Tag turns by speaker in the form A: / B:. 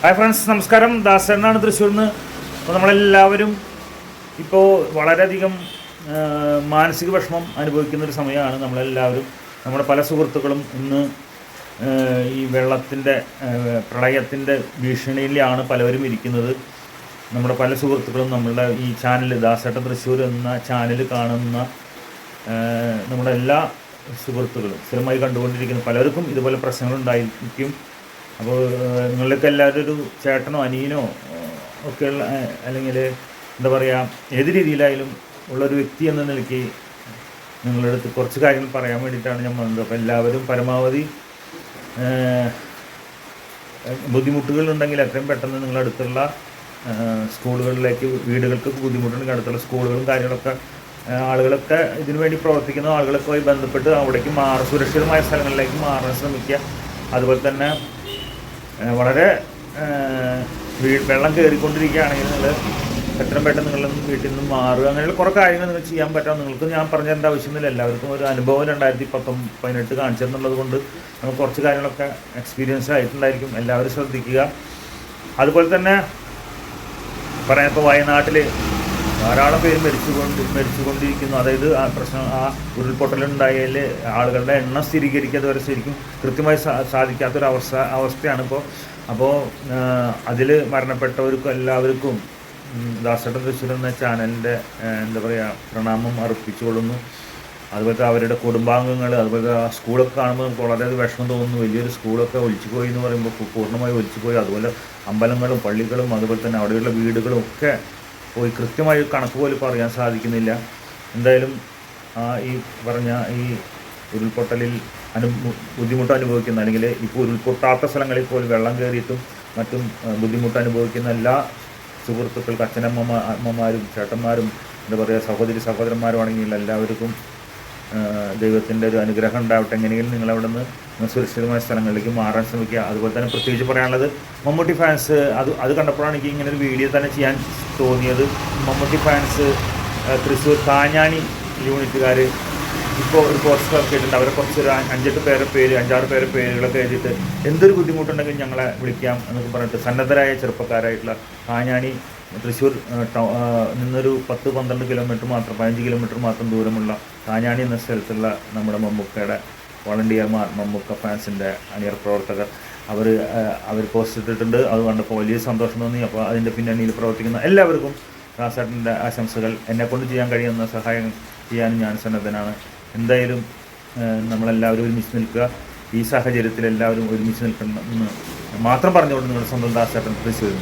A: Hi friends നമസ്കാരം. ദാസനാണ് തൃശ്ശൂരിൽ നിന്ന് അപ്പോൾ നമ്മളെല്ലാവരും ഇപ്പോൾ വളരെയധികം മാനസിക വിഷമം അനുഭവിക്കുന്ന ഒരു സമയമാണ് നമ്മളെല്ലാവരും. നമ്മുടെ പല സുഹൃത്തുക്കളും ഇന്ന് ഈ വെള്ളത്തിന്റെ പ്രളയത്തിന്റെ ഭീഷണിയിലാണ് പലവരും ഇരിക്കുന്നത്. നമ്മുടെ പല സുഹൃത്തുക്കളും നമ്മളുടെ ഈ ചാനൽ ദാസേട്ട തൃശ്ശൂർ എന്ന ചാനൽ കാണുന്ന നമ്മുടെ എല്ലാ സുഹൃത്തുക്കളും സ്ഥിരമായി കണ്ടുകൊണ്ടിരിക്കുന്ന പലർക്കും ഇതുപോലെ പ്രശ്നങ്ങളുണ്ടായിരിക്കും അപ്പോൾ നിങ്ങളിലൊക്കെ എല്ലാവരും ഒരു ചേട്ടനോ അനിയനോ ഒക്കെയുള്ള അല്ലെങ്കിൽ എന്താ പറയുക ഏത് രീതിയിലായാലും ഉള്ളൊരു വ്യക്തി എന്ന നിലയ്ക്ക് നിങ്ങളുടെ അടുത്ത് കുറച്ച് കാര്യങ്ങൾ പറയാൻ വേണ്ടിയിട്ടാണ് ഞാൻ വന്നത്. അപ്പോൾ എല്ലാവരും പരമാവധി ബുദ്ധിമുട്ടുകളുണ്ടെങ്കിൽ എത്രയും പെട്ടെന്ന് നിങ്ങളുടെ അടുത്തുള്ള സ്കൂളുകളിലേക്ക് വീടുകൾക്ക് ബുദ്ധിമുട്ടുണ്ടെങ്കിൽ അടുത്തുള്ള സ്കൂളുകളും കാര്യങ്ങളൊക്കെ ആളുകളൊക്കെ ഇതിനുവേണ്ടി പ്രവർത്തിക്കുന്ന ആളുകളൊക്കെ ബന്ധപ്പെട്ട് അവിടേക്ക് മാറി സുരക്ഷിതമായ സ്ഥലങ്ങളിലേക്ക് മാറാൻ ശ്രമിക്കുക. അതുപോലെ തന്നെ വളരെ വെള്ളം കയറിക്കൊണ്ടിരിക്കുകയാണെങ്കിൽ നിങ്ങൾ എത്രയും പെട്ടെന്ന് നിങ്ങൾ വീട്ടിൽ നിന്ന് മാറുക. അങ്ങനെയുള്ള കുറേ കാര്യങ്ങൾ നിങ്ങൾ ചെയ്യാൻ പറ്റാം. നിങ്ങൾക്ക് ഞാൻ പറഞ്ഞു തരേണ്ട ആവശ്യമൊന്നുമില്ല എല്ലാവർക്കും ഒരു അനുഭവം രണ്ടായിരത്തി പത്തൊമ്പത് പതിനെട്ട് കാണിച്ചിരുന്നുള്ളത് കൊണ്ട് നമുക്ക് കുറച്ച് കാര്യങ്ങളൊക്കെ എക്സ്പീരിയൻസ് ആയിട്ടുണ്ടായിരിക്കും. എല്ലാവരും ശ്രദ്ധിക്കുക. അതുപോലെ തന്നെ പറയാം ഇപ്പോൾ വയനാട്ടിൽ ധാരാളം പേര് മരിച്ചുകൊണ്ട് മരിച്ചുകൊണ്ടിരിക്കുന്നു. അതായത് ആ പ്രശ്നം ആ ഉരുൾപൊട്ടലുണ്ടായാൽ ആളുകളുടെ എണ്ണം സ്ഥിരീകരിക്കാതെ വരെ ശരിക്കും കൃത്യമായി സാധിക്കാത്തൊരു അവസ്ഥ അവസ്ഥയാണ് ഇപ്പോൾ അപ്പോൾ അതിൽ മരണപ്പെട്ടവർക്കും എല്ലാവർക്കും ദാസട്ട തൃശ്ശൂർ എന്ന ചാനലിന്റെ എന്താ പറയുക പ്രണാമം അർപ്പിച്ചുകൊള്ളുന്നു അതുപോലത്തെ അവരുടെ കുടുംബാംഗങ്ങൾ അതുപോലെ ആ സ്കൂളൊക്കെ കാണുമ്പോൾ നമുക്ക് വളരെയധികം വിഷമം തോന്നുന്നു. വലിയൊരു സ്കൂളൊക്കെ ഒലിച്ചു പോയി എന്ന് പറയുമ്പോൾ പൂർണമായി ഒലിച്ചു പോയി അതുപോലെ അമ്പലങ്ങളും പള്ളികളും അതുപോലെ തന്നെ അവിടെയുള്ള വീടുകളും ഒക്കെ പോയി കൃത്യമായി കണക്ക് പോലും പറയാൻ സാധിക്കുന്നില്ല. എന്തായാലും ആ ഈ പറഞ്ഞ ഈ ഉരുൾപൊട്ടലിൽ അനു ബുദ്ധിമുട്ട് അനുഭവിക്കുന്ന അല്ലെങ്കിൽ ഇപ്പോൾ ഉരുൾപൊട്ടാത്ത സ്ഥലങ്ങളിൽ പോലും വെള്ളം കയറിയിട്ടും മറ്റും ബുദ്ധിമുട്ട് അനുഭവിക്കുന്ന എല്ലാ സുഹൃത്തുക്കൾക്ക് അച്ഛനമ്മമാരും ചേട്ടന്മാരും എന്താ പറയുക സഹോദരി സഹോദരന്മാരും ആണെങ്കിലും എല്ലാവർക്കും ദൈവത്തിന്റെ ഒരു അനുഗ്രഹം ഉണ്ടാവട്ടെ എങ്ങനെയെങ്കിലും നിങ്ങൾ അവിടെ നിന്ന് സുരക്ഷിതമായ സ്ഥലങ്ങളിലേക്ക് മാറാൻ ശ്രമിക്കുക. അതുപോലെ തന്നെ പ്രത്യേകിച്ച് പറയാനുള്ളത് മമ്മൂട്ടി ഫാൻസ് അത് അത് കണ്ടപ്പോഴാണ് എനിക്ക് ഇങ്ങനെ ഒരു വീഡിയോ തന്നെ ചെയ്യാൻ തോന്നിയത്. മമ്മൂട്ടി ഫാൻസ് തൃശ്ശൂർ കാഞ്ഞാണി യൂണിറ്റുകാർ ഇപ്പോൾ ഒരു പോസ്റ്റർ ഇട്ടിട്ടുണ്ട് അവരെ കുറച്ച് ഒരു അഞ്ചെട്ട് പേരെ പേര് അഞ്ചാറ് പേരെ പേരുകളൊക്കെ എഴുതിയിട്ട് എന്തൊരു ബുദ്ധിമുട്ടുണ്ടെങ്കിലും ഞങ്ങളെ വിളിക്കാം എന്നൊക്കെ പറഞ്ഞിട്ട് സന്നദ്ധരായ ചെറുപ്പക്കാരായിട്ടുള്ള കാഞ്ഞാണി തൃശ്ശൂർ നിന്നൊരു പത്ത് പന്ത്രണ്ട് കിലോമീറ്റർ മാത്രം പതിനഞ്ച് കിലോമീറ്റർ മാത്രം ദൂരമുള്ള താഞ്ഞാണി എന്ന സ്ഥലത്തുള്ള നമ്മുടെ മമ്മൂക്കയുടെ വോളണ്ടിയർമാർ മമ്മൂക്ക ഫാൻസിന്റെ അണിയർ പ്രവർത്തകർ. അവർ അവർ പോസ്റ്റ് ഇട്ടിട്ടുണ്ട്. അത് കണ്ടപ്പോൾ വലിയ സന്തോഷം തോന്നി. അപ്പോൾ അതിന്റെ പിന്നണിയിൽ പ്രവർത്തിക്കുന്ന എല്ലാവർക്കും റാസാട്ടിന്റെ ആശംസകൾ. എന്നെക്കൊണ്ട് ചെയ്യാൻ കഴിയുന്ന സഹായം ചെയ്യാനും ഞാൻ സന്നദ്ധനാണ്. എന്തായാലും നമ്മളെല്ലാവരും ഒരുമിച്ച് നിൽക്കുക. ഈ സാഹചര്യത്തിൽ എല്ലാവരും ഒരുമിച്ച് നിൽക്കണം എന്ന് മാത്രം പറഞ്ഞുകൊണ്ട് നിങ്ങളുടെ സ്വന്തം ദാസേട്ടൻ തൃശ്ശൂരിൽ